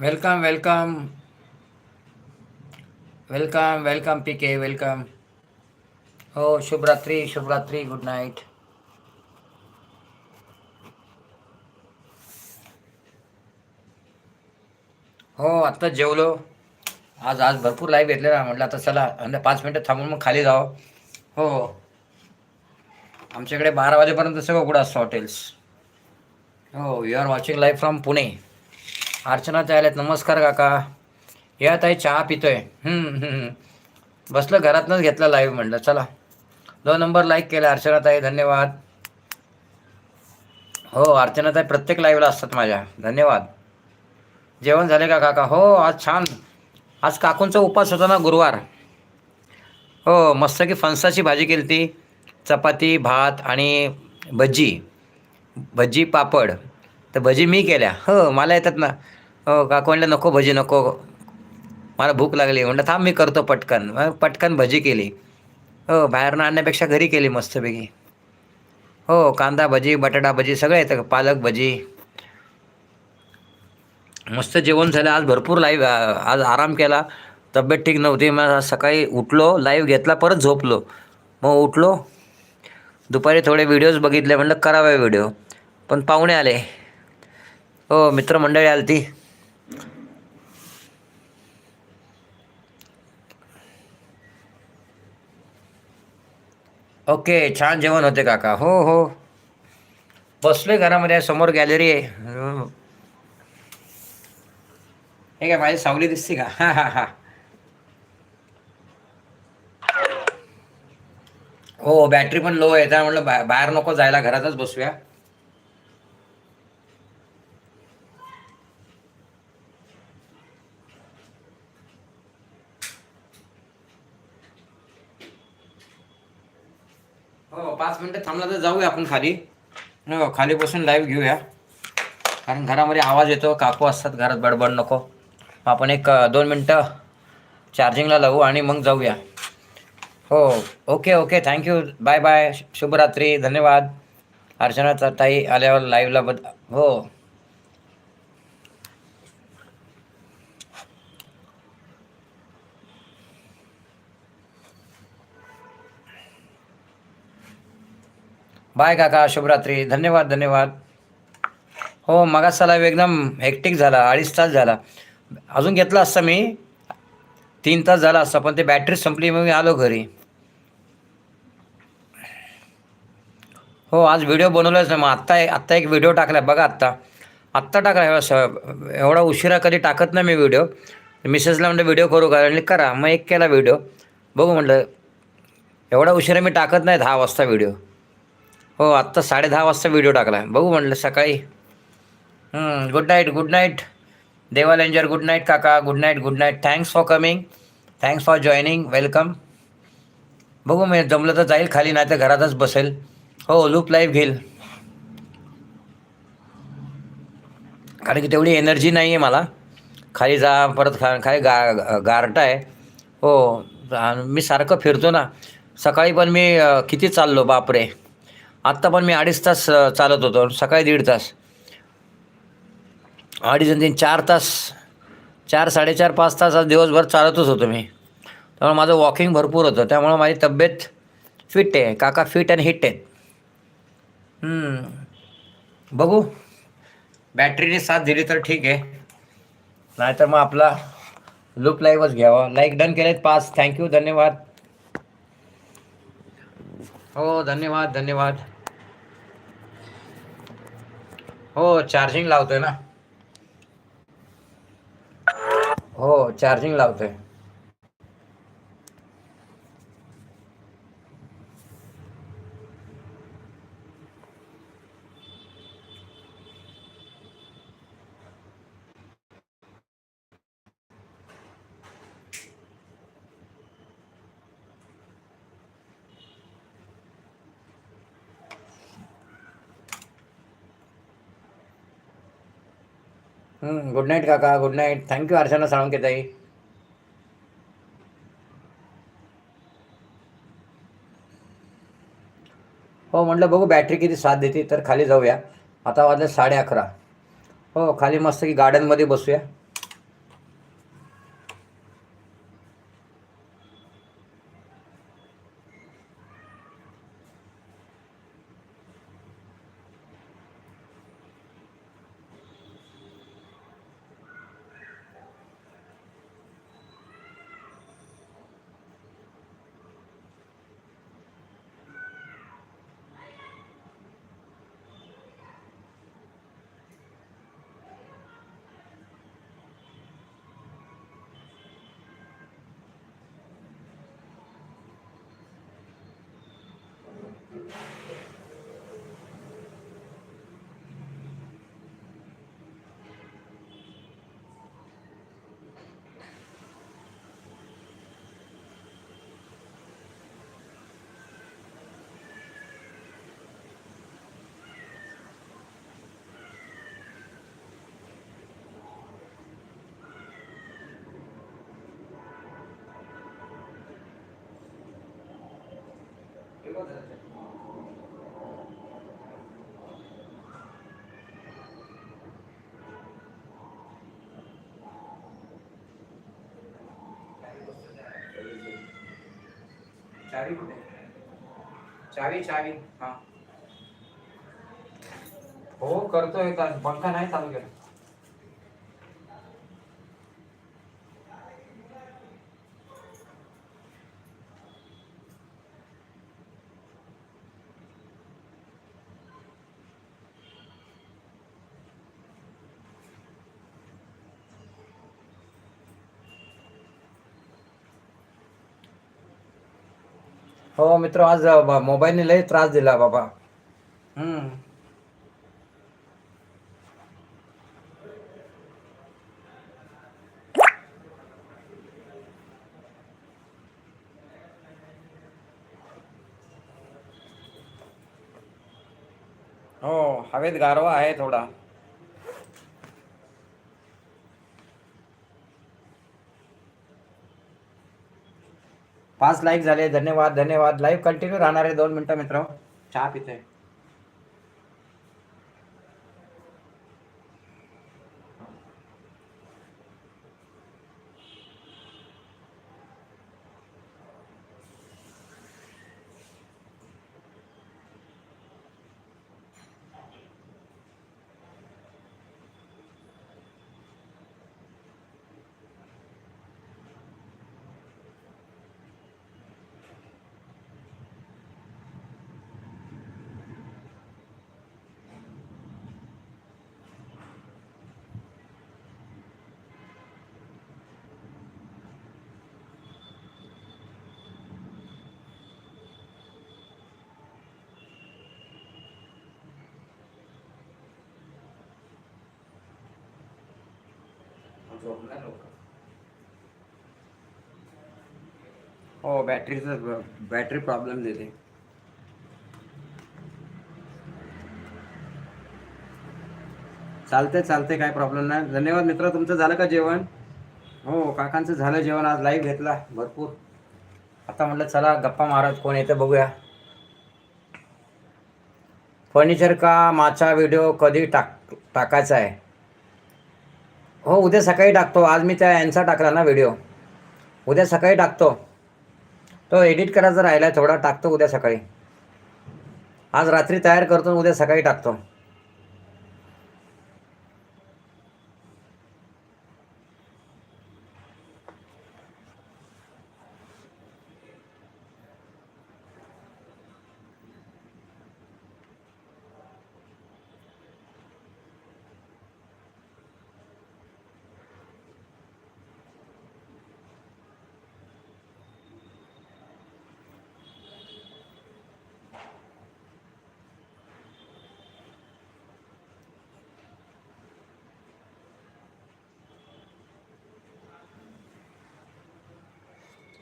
Welcome welcome welcome welcome P K welcome हो शुभरात्री शुभरात्री गुड नाईट हो आत्ताच जेवलो. आज आज भरपूर लाईव्ह घेतले ना. म्हटलं आता चला आणि पाच मिनटं थांबून मग खाली जावं. हो, हो. आमच्याकडे बारा वाजेपर्यंत सगळं उघडं असतं हॉटेल्स हो you are watching live from Pune. Archana Tai आल्यात नमस्कार काका. या ताई चहा पितोय. बसलं घरातनंच घेतला लाईव्ह म्हणलं. चला. दोन नंबर लाईक केला अर्चना ताई. धन्यवाद. हो अर्चना ताई प्रत्येक लाईव्हला असतात माझ्या. धन्यवाद. जेवण झाले का काका? हो आज छान. आज काकूंचा उपास होता ना गुरुवार. हो मस्त की फणसाची भाजी केली ती चपाती भात आणि भजी भजी पापड. तर भजी मी केल्या. हो मला येतात ना. हो काकू म्हणलं नको भजी नको. मला भूक लागली. म्हणलं थांब मी करतो पटकन. मग पटकन भजी केली. हो बाहेरनं आणण्यापेक्षा घरी केली मस्तपैकी. हो कांदा भजी बटाटा भजी सगळं येतं. पालक भजी. मस्त जेवण झालं. आज भरपूर लाईव्ह आज आराम केला. तब्येत ठीक नव्हती. मग सकाळी उठलो लाईव्ह घेतला परत झोपलो. मग उठलो. दुपारी थोडे व्हिडिओज बघितले. म्हणलं करावे व्हिडिओ पण पाहुणे आले. हो मित्रमंडळी आली ती. ओके छान जेवण होते काका. हो हो. बसलोय घरामध्ये समोर गॅलरी आहे. हो, हो. हे काय माझी सावली दिसते का? हा हा हा. हो बॅटरी पण लो आहे त्या म्हटलं बाहेर नको जायला घरातच बसूया. हो पाच मिनटं थांबला तर जाऊया आपण खाली. हो खाली बसून लाईव्ह घेऊया. कारण घरामध्ये आवाज येतो काकू असतात घरात बडबड नको. आपण एक दोन मिनटं चार्जिंगला लावू आणि मग जाऊया. हो okay okay thank you bye bye शुभरात्री. धन्यवाद. अर्चना ताई आल्यावर लाईव्हला बद हो. बाय काका शुभरात्री. धन्यवाद धन्यवाद. हो मगाचा एकदम हेक्टिक झाला अडीच तास झाला. अजून घेतला असता मी. तीन तास झाला असता पण ते बॅटरी संपली मग मी आलो घरी. हो आज व्हिडिओ बनवलाच नाही. मग आत्ता आत्ता एक व्हिडिओ टाकला बघा आत्ता. आत्ता टाकला एवढा स- एवढा उशिरा कधी टाकत नाही मी व्हिडिओ मिसेसला म्हणलं व्हिडिओ करू का? आणि करा. मग एक केला व्हिडिओ बघू म्हटलं एवढा उशिरा मी टाकत नाही दहा वाजता व्हिडिओ हो आत्ता साडे दहा वाजता व्हिडिओ टाकला. बघू म्हटलं सकाळी. गुड नाईट गुड नाईट देवाल एंजर गुड नाईट काका. Good night good night thanks for coming thanks for joining welcome बघू मी जमलं तर जाईल खाली नाही तर घरातच बसेल. हो लूप लाईफ घेईल. कारण की तेवढी एनर्जी नाही आहे मला. खाली जा परत खा खाली गा गारटा आहे. हो आणि मी सारखं फिरतो ना. सकाळी पण मी किती चाललो बापरे. आत्ता पण मी अडीच तास चालत होतो. सकाळी दीड तास. अडीच आणि तीन चार तास चार साडेचार पाच तास आज दिवसभर चालतच होतो मी. त्यामुळे माझं वॉकिंग भरपूर होतं. त्यामुळं माझी तब्येत फिट आहे. काका फिट आणि हिट आहेत. बघू. बॅटरीने साथ दिली तर ठीक आहे. नाहीतर मग आपला लूप लाईव्हच घ्यावा. लाईक डन केलेत पाच. थँक्यू धन्यवाद. हो धन्यवाद धन्यवाद. हो चार्जिंग लावतोय ना. हो चार्जिंग लावतोय. गुड नाईट काका good night thank you Archana Salunke Tai. हो म्हटलं बघू बॅटरी किती साथ देते तर खाली जाऊया. आता वाजले साडे अकरा. हो खाली मस्त की गार्डनमध्ये बसूया. चावी कुठे? चावी चावी. हा. हो करतोय. का पंखा नाही चालू केला. हो मित्र आज मोबाईलने लय त्रास दिला बाबा. हम्म. हो हवेत गारवा आहे थोडा. पाच लाईक झाले धन्यवाद धन्यवाद. लाईव्ह कंटिन्यू राहणार आहे दोन मिनटं मित्र चहा पिते हो बॅटरीचं बॅटरी प्रॉब्लेम देते चालते चालते काय प्रॉब्लेम नाही. धन्यवाद मित्र तुमचं झालं का जेवण? हो काकांचं झालं जेवण आज लाईव्ह घेतला भरपूर. आता म्हटलं चला गप्पा मारत कोण येतं बघूया. फर्निचर का माचा व्हिडिओ कधी टाक टाकायचा आहे? हो उद्या सकाळी टाकतो. आज मी त्या यांचा टाकला ना व्हिडिओ उद्या सकाळी टाकतो. तो एडिट करायचा राहिला आहे थोडा टाकतो उद्या सकाळी. आज रात्री तयार करतो उद्या सकाळी टाकतो.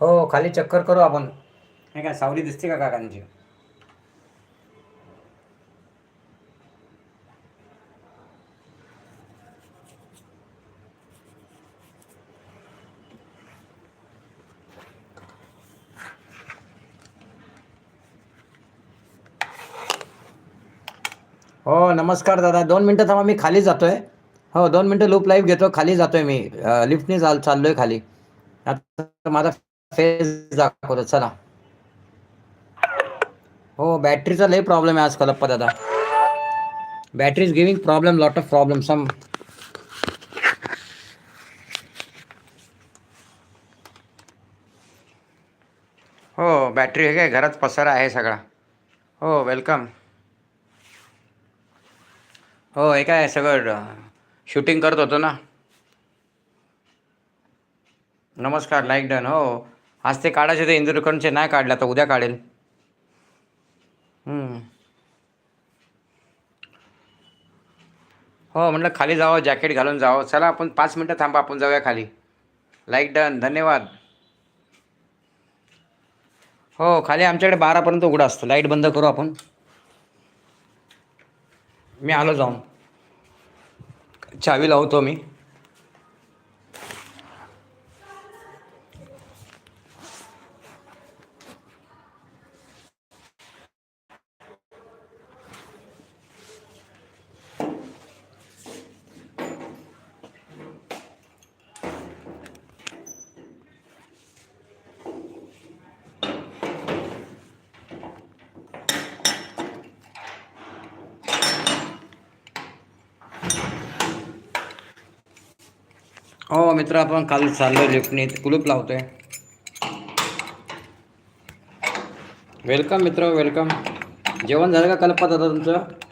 हो खाली चक्कर करू आपण. हे काय सावली दिसते का काकांची? हो नमस्कार दादा. दोन मिनटं थांबा मी खाली जातोय. हो दोन मिनटं लूप लाईव्ह घेतो खाली जातोय मी. लिफ्टने चाल चाललोय खाली. आता माझा फेस दाखवतो चला. हो बॅटरीचा लय प्रॉब्लेम आहे आजकाल अप्पा दादा. Battery is giving problem lot of problem some हो बॅटरी हे काय घरात पसारा आहे सगळा. हो वेलकम हो हे काय सगळं शूटिंग करत होतो ना. नमस्कार लाईक डन हो. आज ते काढायचे ते इंदुरकरचे नाही काढले आता उद्या काढेल. हो म्हटलं खाली जावं जॅकेट घालून जावं. चला आपण पाच मिनटं थांबा आपण जाऊया खाली. लाईक डन धन्यवाद. हो खाली आमच्याकडे बारापर्यंत उघडं असतं. लाइट बंद करू आपण. मी आलो जाऊन. चावी लावतो मी. हो मित्र आपण काल चाललो लिफ्टने कुलूप लावतोय. वेलकम मित्र वेलकम. जेवण झालं का कल्पत आता तुमचं?